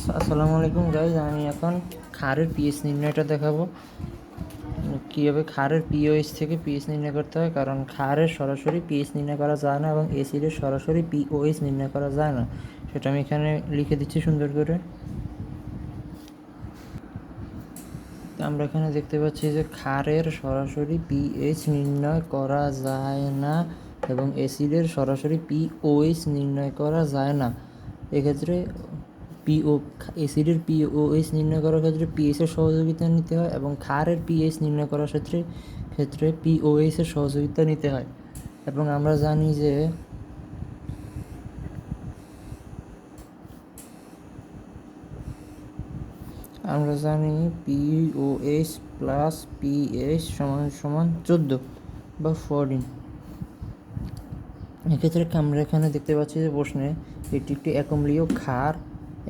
আস- আসসালামু আলাইকুম গাইজ আমি এখন খারের পিএস নির্ণয়টা দেখাবো। কীভাবে খারের পিওএস থেকে পিএস নির্ণয় করতে হয়? কারণ খারের সরাসরি পিএস নির্ণয় করা যায় না এবং এসিডের সরাসরি পিওএস নির্ণয় করা যায় না। সেটা আমি এখানে লিখে দিচ্ছি সুন্দর করে। আমরা এখানে দেখতে পাচ্ছি যে খারের সরাসরি পিএইচ নির্ণয় করা যায় না এবং অ্যাসিডের সরাসরি পিওএইচ নির্ণয় করা যায় না। এক্ষেত্রে পিও অ্যাসিডের পিওএইচ নির্ণয় করার ক্ষেত্রে পিএইচ এর সহযোগিতা নিতে হয় এবং ক্ষারের পিএইচ নির্ণয় করার ক্ষেত্রে ক্ষেত্রে পিওএইচ এর সহযোগিতা নিতে হয়। এবং আমরা জানি যে আমরা জানি পিওএইচ প্লাস পিএইচ সমান সমান চোদ্দ বা ফোরটিন এক্ষেত্রে আমরা এখানে দেখতে পাচ্ছি যে প্রশ্নে এটি একটি একমলীয় ক্ষার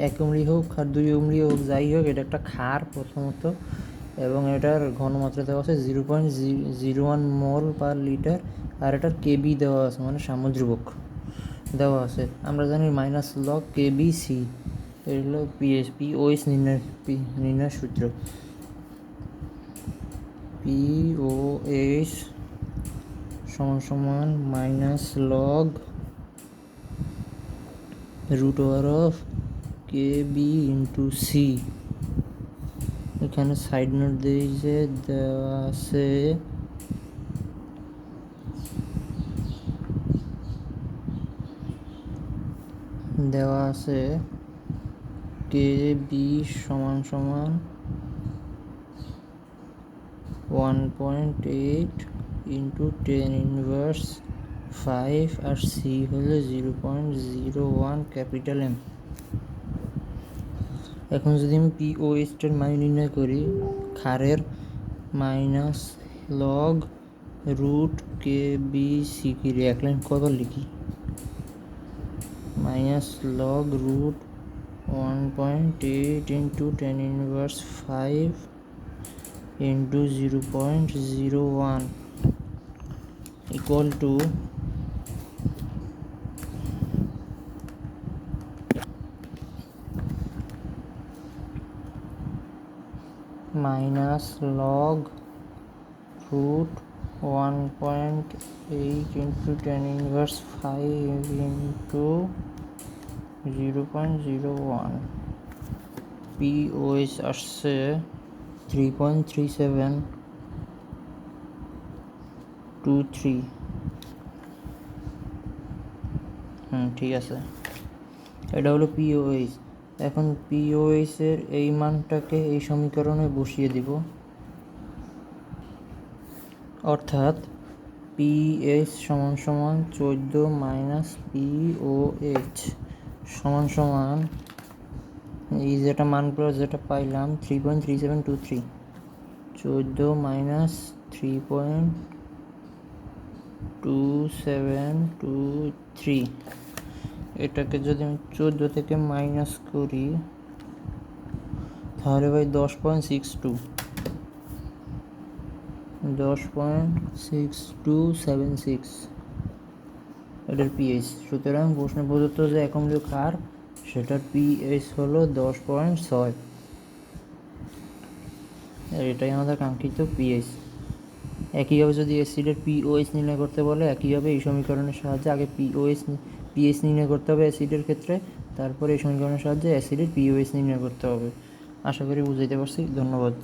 একমলি হোক আর দুই অম্লীয় হোক, যাই হোক, এটা একটা ক্ষার প্রথমত। এবং এটার ঘনমাত্রা দেওয়া আছে zero point zero one mole per litre, আর এটার কেবি দেওয়া আছে মানে সামুদ্রিক দেওয়া আছে। আমরা জানি মাইনাস লগ কেবি সি, এটা হলো পিএস পিওএস নির্ণয়, পি, নির্ণয় সূত্র। পিওএস সমান সমান minus log root over of K B into C এখানে সাইড নোট দিয়ে যে দেওয়া আছে দেওয়া আছে কে বি সমান সমান one point eight into ten inverse five আর সি হলো zero point zero one capital M এখন যদি আমি পিওএসটার মান নির্ণয় করি খারের minus log root K B C কি এক লাইন কবার লিখি? Minus log root one point eight into ten inverse five into zero point zero one equal to minus log root 1.8 into 10 inverse 5 into 0.01 POS আসছে 3.37 two three হুম ঠিক আছে এটা হলো পিওএইচ এখন পিওএইচ এর এই মানটাকে এই সমীকরণে বসিয়ে দিব। অর্থাৎ পিএইচ সমান সমান চোদ্দ মাইনাস পিওএইচ সমান সমান এই যেটা মান করে যেটা পাইলাম three point three seven two three চোদ্দ minus three point two seven two three এটাকে যদি আমি চোদ্দ থেকে মাইনাস করি, তাহলে ভাই দশ পয়েন্ট সিক্স টু দশ point six two seven six এটার পিএইচ সুতরাং প্রশ্নে প্রদত্ত যে একমলীয় কার সেটার পিএইচ হলো দশ পয়েন্ট ছয়। এটাই আমাদের কাঙ্ক্ষিত পিএইচ একইভাবে যদি অ্যাসিডের পিওএইচ নির্ণয় করতে বলে, একইভাবে এই সমীকরণের সাহায্যে আগে পিওএস পিএস নির্ণয় করতে হবে অ্যাসিডের ক্ষেত্রে, তারপরে এই সমীকরণের সাহায্যে অ্যাসিডের পিওএস নির্ণয় করতে হবে। আশা করি বুঝাইতে পারছি। ধন্যবাদ।